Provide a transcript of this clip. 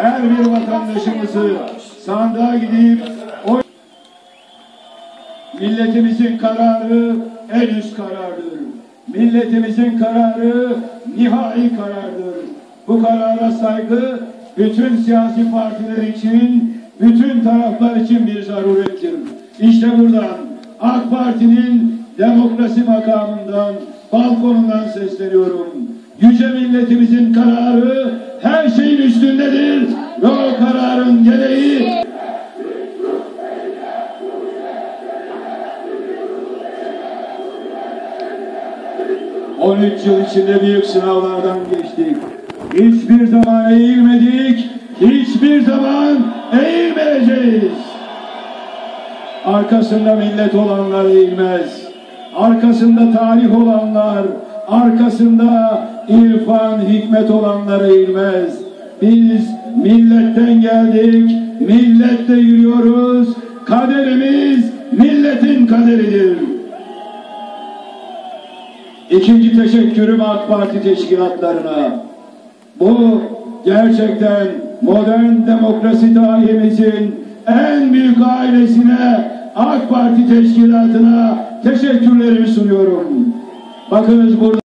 her bir vatandaşımızı sandığa gidip oy Milletimizin kararı en üst karardır. Milletimizin kararı nihai karardır. Bu karara saygı bütün siyasi partiler için, bütün taraflar için bir zarurettir. İşte buradan AK Parti'nin demokrasi makamından, balkonundan sesleniyorum. Yüce milletimizin kararı her şeyin üstündedir 13 yıl içinde büyük sınavlardan geçtik. Hiçbir zaman eğilmedik, hiçbir zaman eğilmeyeceğiz. Arkasında millet olanlar eğilmez. Arkasında tarih olanlar, arkasında irfan, hikmet olanlar eğilmez. Biz milletten geldik, millette yürüyoruz. Kaderimiz milletin kaderidir. İkinci teşekkürüm AK Parti teşkilatlarına. Bu gerçekten modern demokrasi tarihimizin en büyük ailesine AK Parti teşkilatına teşekkürlerimi sunuyorum. Bakınız burada